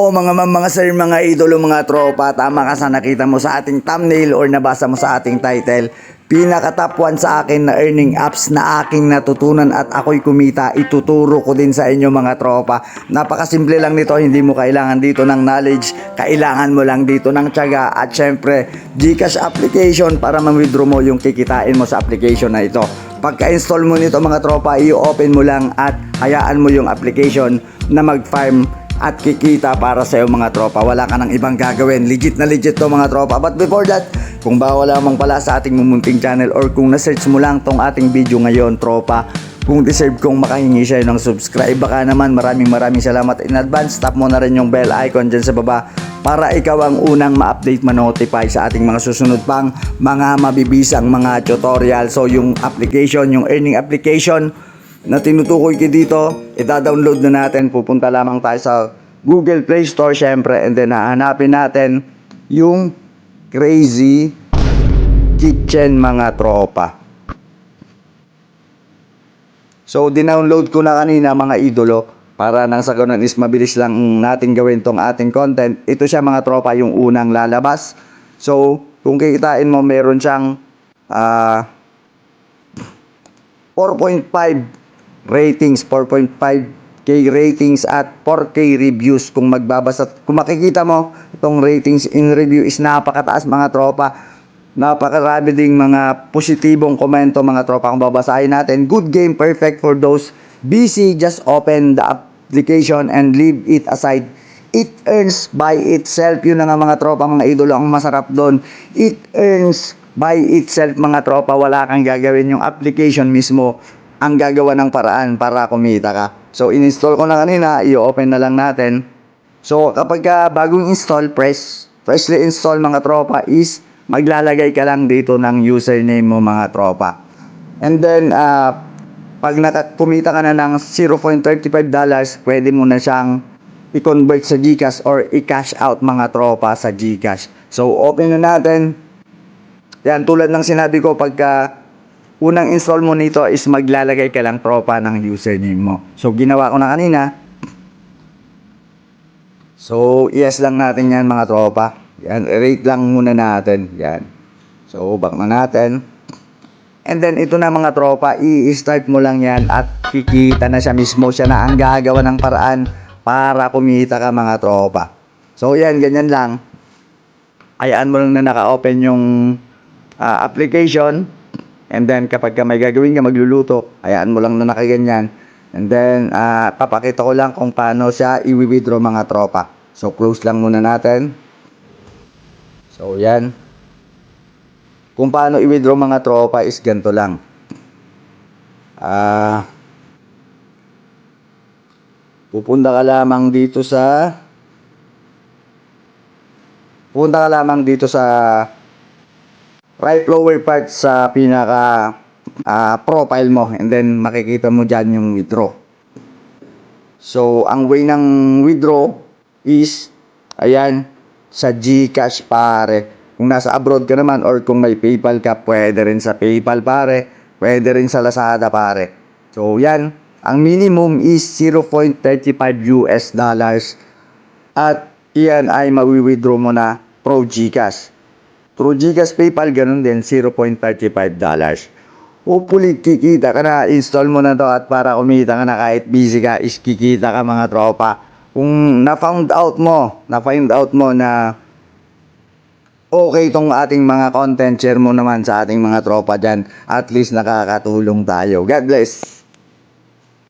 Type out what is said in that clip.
O mga ma'am, mga sir, mga idolo, mga tropa, tama ka sa nakita mo sa ating thumbnail or nabasa mo sa ating title. Pinaka top 1 sa akin na earning apps na aking natutunan at ako'y kumita, ituturo ko din sa inyo mga tropa. Napakasimple lang nito, hindi mo kailangan dito ng knowledge, kailangan mo lang dito ng tiyaga at syempre Gcash application para ma-withdraw mo yung kikitain mo sa application na ito. Pagka-install mo nito mga tropa, i-open mo lang at hayaan mo yung application na mag-farm at kikita para sa iyo mga tropa. Wala ka nang ibang gagawin. Legit na legit to mga tropa. But before that, kung bago lamang pala sa ating mumunting channel or kung na-search mo lang tong ating video ngayon tropa, kung deserve kong makahingi siya ng subscribe baka naman maraming maraming salamat in advance tap mo na rin yung bell icon dyan sa baba para ikaw ang unang ma-update ma-notify sa ating mga susunod pang mga mabibisang mga tutorial so yung application yung earning application na tinutukoy ko dito, ita-download na natin. Pupunta lamang tayo sa Google Play Store syempre and then hahanapin natin yung Crazy Kitchen mga tropa. So, dinownload ko na kanina mga idolo para nang sa ganun is mabilis lang natin gawin tong ating content. Ito siya mga tropa yung unang lalabas. So, kung kikitain mo meron siyang ah 4.5 ratings, 4.5k ratings at 4k reviews kung magbabasa. Kung makikita mo, itong ratings in review is napakataas mga tropa. Napakarami ding mga positibong komento mga tropa kung babasahin natin. Good game, perfect for those busy. Just open the application and leave it aside. It earns by itself. Yun na nga mga tropa, mga idolo, ang masarap doon. It earns by itself mga tropa. Wala kang gagawin yung application mismo ang gagawa ng paraan para kumita ka. So, in-install ko na kanina, i-open na lang natin. So, kapag ka bagong install, press, freshly install mga tropa is maglalagay ka lang dito ng username mo mga tropa. And then, ah, pag kumita ka na ng 0.35 dollars, pwede mo na siyang i-convert sa GCash or i-cash out mga tropa sa GCash. So, open na natin. Yan, tulad ng sinabi ko, pagka unang install mo nito is maglalagay ka lang tropa ng username mo. So, ginawa ko na kanina. So, yes lang natin yan mga tropa. Yan, rate lang muna natin. Yan. So, back na natin. And then, ito na mga tropa, i-start mo lang yan at kikita na siya mismo. Siya na ang gagawa ng paraan para kumita ka mga tropa. So, yan, ganyan lang. Hayaan mo lang na naka-open yung ah, application. And then, kapag ka may gagawin ka, magluluto, hayaan mo lang na nakaganyan. And then, ah, papakita ko lang kung paano siya i-withdraw mga tropa. So, close lang muna natin. So, yan. Kung paano i-withdraw mga tropa is ganito lang. Ah, pupunta ka lamang dito sa Pupunta ka lamang dito sa right lower part sa pinaka ah, profile mo and then makikita mo dyan yung withdraw. So, ang way ng withdraw is ayan sa GCash pare. Kung nasa abroad ka naman or kung may PayPal ka, pwede rin sa PayPal pare, pwede rin sa Lazada pare. So, yan. Ang minimum is 0.35 US dollars at iyan ay mawi-withdraw mo na pro GCash. Through GCash PayPal, ganun din, 0.35 dollars. Hopefully, kikita ka na, install mo na to at para kumita ka na kahit busy ka, is kikita ka mga tropa. Kung na-found out mo, na-find out mo na okay tong ating mga content, share mo naman sa ating mga tropa dyan. At least nakakatulong tayo. God bless!